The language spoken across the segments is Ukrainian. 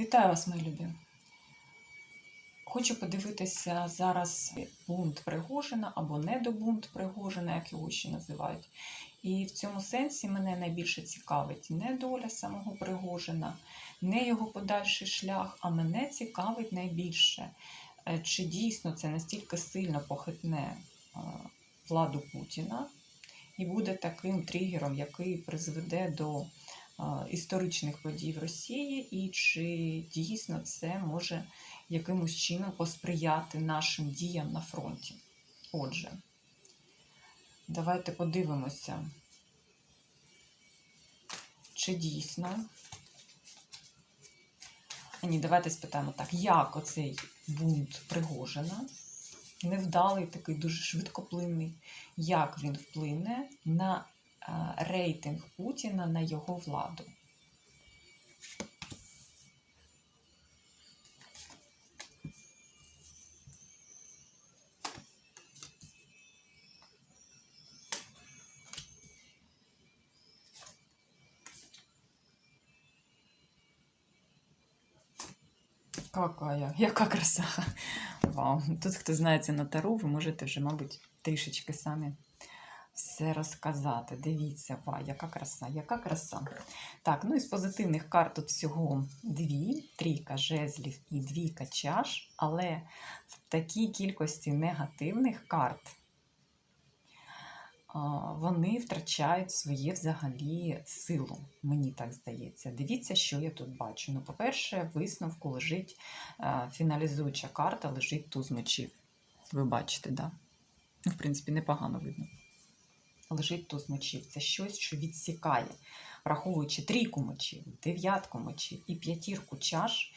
Вітаю вас, мої любі. Хочу подивитися зараз бунт Пригожина або недобунт Пригожина, як його ще називають. І в цьому сенсі мене найбільше цікавить не доля самого Пригожина, не його подальший шлях, а мене цікавить найбільше, е, чи дійсно це настільки сильно похитне е, владу Путіна і буде таким тригером, який призведе до історичних подій в Росії, і чи дійсно це може якимось чином посприяти нашим діям на фронті. Отже, давайте подивимося, чи дійсно. Ні, давайте спитаємо так, як оцей бунт Пригожина, невдалий, такий дуже швидкоплинний, як він вплине на е, рейтинг Путіна на його владу. Какая, яка краса. Вау. Тут, хто знається на тару, ви можете вже, мабуть, трішечки самі все розказати. Дивіться, ва, яка краса, яка краса. Так, ну і з позитивних карт тут всього дві: трійка жезлів і двійка чаш, але в такій кількості негативних карт вони втрачають своє взагалі силу, мені так здається. Дивіться, що я тут бачу. Ну, по-перше, висновку лежить е, фіналізуюча карта, лежить туз мечів. Ви бачите, да? Ну, В принципі, непогано видно. Лежить туз мечів. Це щось, що відсікає, враховуючи трійку мечів, дев'ятку мечів і п'ятірку чаш,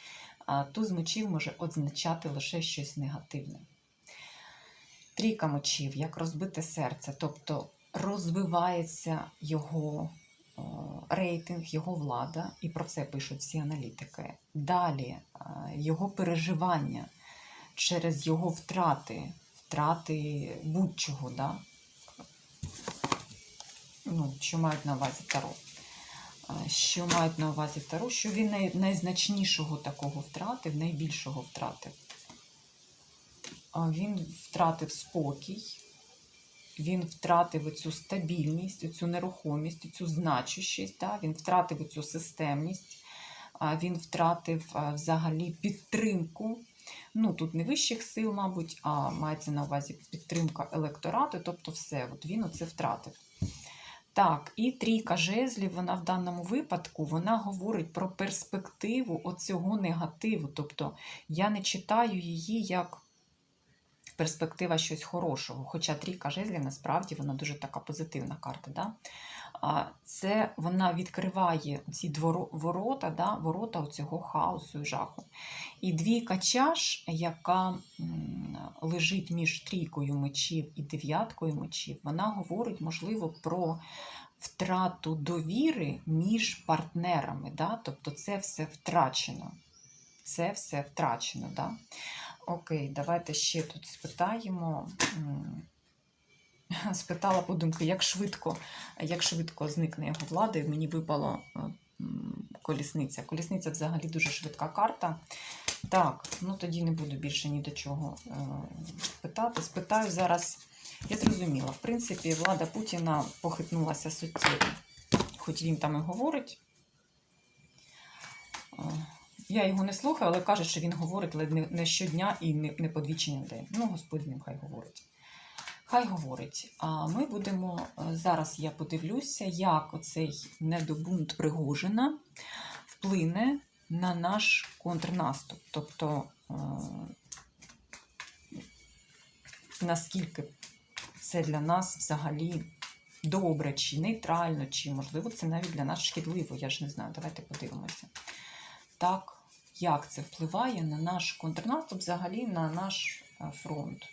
туз мечів може означати лише щось негативне. Трійка мечів, як розбите серце, тобто розвивається його рейтинг, його влада, і про це пишуть всі аналітики. Далі його переживання через його втрати, втрати будь-чого, да? Ну, що мають на увазі Таро. Що мають на увазі Таро, що він най- найзначнішого такого втратив, найбільшого втратив. Він втратив спокій, він втратив цю стабільність, цю нерухомість, цю значущість, да? він втратив цю системність, він втратив взагалі підтримку. Ну, тут не вищих сил, мабуть, а мається на увазі підтримка електорату, тобто все, от він оце втратив. Так, і трійка жезлів, вона в даному випадку вона говорить про перспективу оцього негативу. Тобто я не читаю її як перспектива щось хорошого. Хоча трійка жезлів насправді вона дуже така позитивна карта. Да? Це вона відкриває ці ворота, да? ворота цього хаосу і жаху. І двійка чаш, яка лежить між трійкою мечів і дев'яткою мечів, вона говорить, можливо, про втрату довіри між партнерами. Да? Тобто це все втрачено. Це все втрачено. Да? Окей, давайте ще тут спитаємо. Спитала подумки, як швидко, як швидко зникне його влада, і мені випала е, колісниця. Колісниця взагалі дуже швидка карта. Так, ну тоді не буду більше ні до чого е, питати. Спитаю зараз. Я зрозуміла, в принципі, влада Путіна похитнулася суттєво, хоч він там і говорить. Е, Я його не слухаю, але кажуть, що він говорить ледь не, щодня і не, подвічення в день. Ну, Господь з ним хай говорить. Хай говорить. А ми будемо е, зараз. Я подивлюся, як оцей недобунт Пригожина вплине на наш контрнаступ. Тобто, е, наскільки це для нас взагалі добре, чи нейтрально, чи можливо це навіть для нас шкідливо. Я ж не знаю. Давайте подивимося. Так, як це впливає на наш контрнаступ, взагалі на наш е, фронт.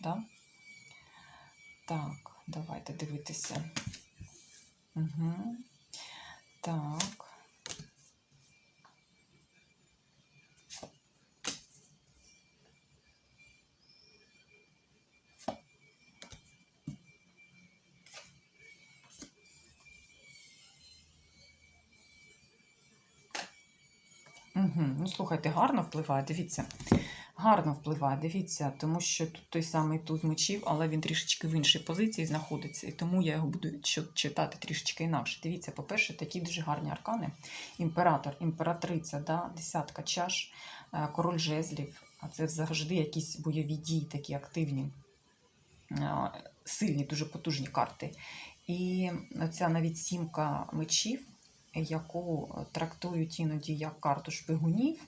Да? Так, давайте дивитися. Угу. Так. Угу. Ну, слухайте, гарно впливає, дивіться. Гарно впливає, дивіться, тому що тут той самий туз мечів, але він трішечки в іншій позиції знаходиться, і тому я його буду читати трішечки інакше. Дивіться, по-перше, такі дуже гарні аркани. Імператор, імператриця, да? десятка чаш, е, король жезлів. А це завжди якісь бойові дії, такі активні, е, сильні, дуже потужні карти. І ця навіть сімка мечів, яку трактують іноді як карту шпигунів.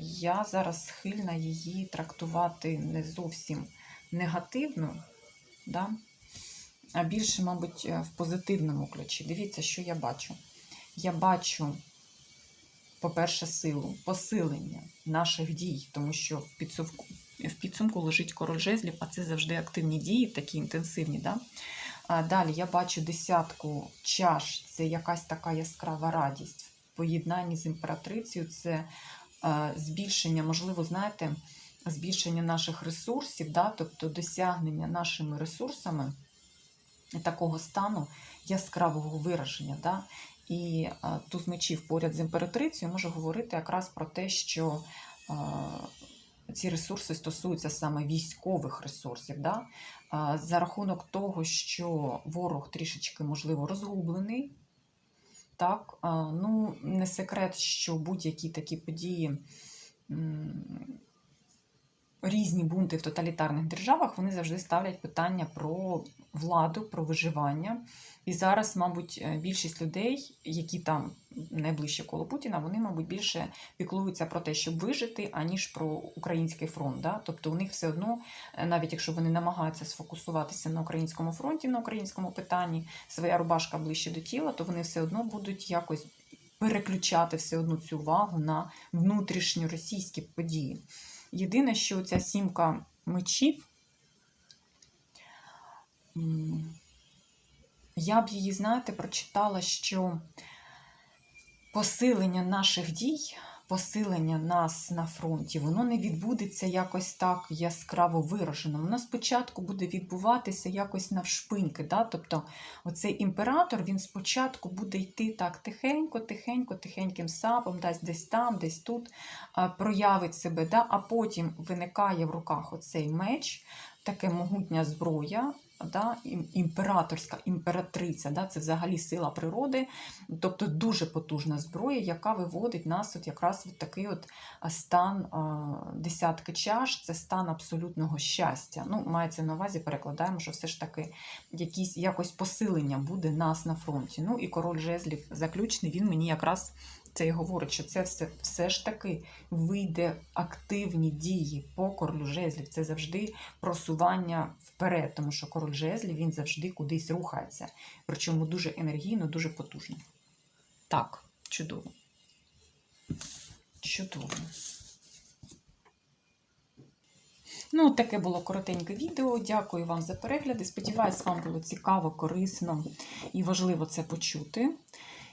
Я зараз схильна її трактувати не зовсім негативно, да? а більше, мабуть, е, в позитивному ключі. Дивіться, що я бачу. Я бачу, по-перше, силу, посилення наших дій, тому що в підсумку, в підсумку лежить король жезлів, а це завжди активні дії, такі інтенсивні. Да? А далі я бачу десятку чаш, це якась така яскрава радість. В поєднанні з імператрицею це збільшення, можливо, знаєте, збільшення наших ресурсів, да? тобто досягнення нашими ресурсами такого стану яскравого вираження. Да? І е, туз мечів поряд з імператрицею може говорити якраз про те, що е, ці ресурси стосуються саме військових ресурсів. Да? За рахунок того, що ворог трішечки, можливо, розгублений. Так, ну, не секрет, що будь-які такі події, різні бунти в тоталітарних державах, вони завжди ставлять питання про владу, про виживання. І зараз, мабуть, е, більшість людей, які там найближче коло Путіна, вони, мабуть, більше піклуються про те, щоб вижити, аніж про український фронт. Да? Тобто у них все одно, е, навіть якщо вони намагаються сфокусуватися на українському фронті, на українському питанні, своя рубашка ближче до тіла, то вони все одно будуть якось переключати все одно цю увагу на внутрішньоросійські події. Єдине, що ця сімка мечів. Я б її, знаєте, прочитала, що посилення наших дій, посилення нас на фронті, воно не відбудеться якось так яскраво виражено. Воно спочатку буде відбуватися якось навшпиньки. Да? Тобто, оцей імператор він спочатку буде йти так тихенько, тихенько, тихеньким сапом, десь десь там, десь тут проявить себе, да? а потім виникає в руках оцей меч, таке могутня зброя. Да, імператорська імператриця, да, це взагалі сила природи, тобто дуже потужна зброя, яка виводить нас от якраз в такий от стан десятки чаш, це стан абсолютного щастя. Ну, мається на увазі, перекладаємо, що все ж таки якісь, якось посилення буде нас на фронті. Ну і король жезлів заключний, він мені якраз це і говорить, що це все, все ж таки вийде активні дії по королю жезлів. Це завжди просування вперед, тому що король жезлів він завжди кудись рухається. Причому дуже енергійно, дуже потужно. Так, чудово. Чудово. Ну, таке було коротеньке відео. Дякую вам за перегляди. Сподіваюсь, вам було цікаво, корисно і важливо це почути.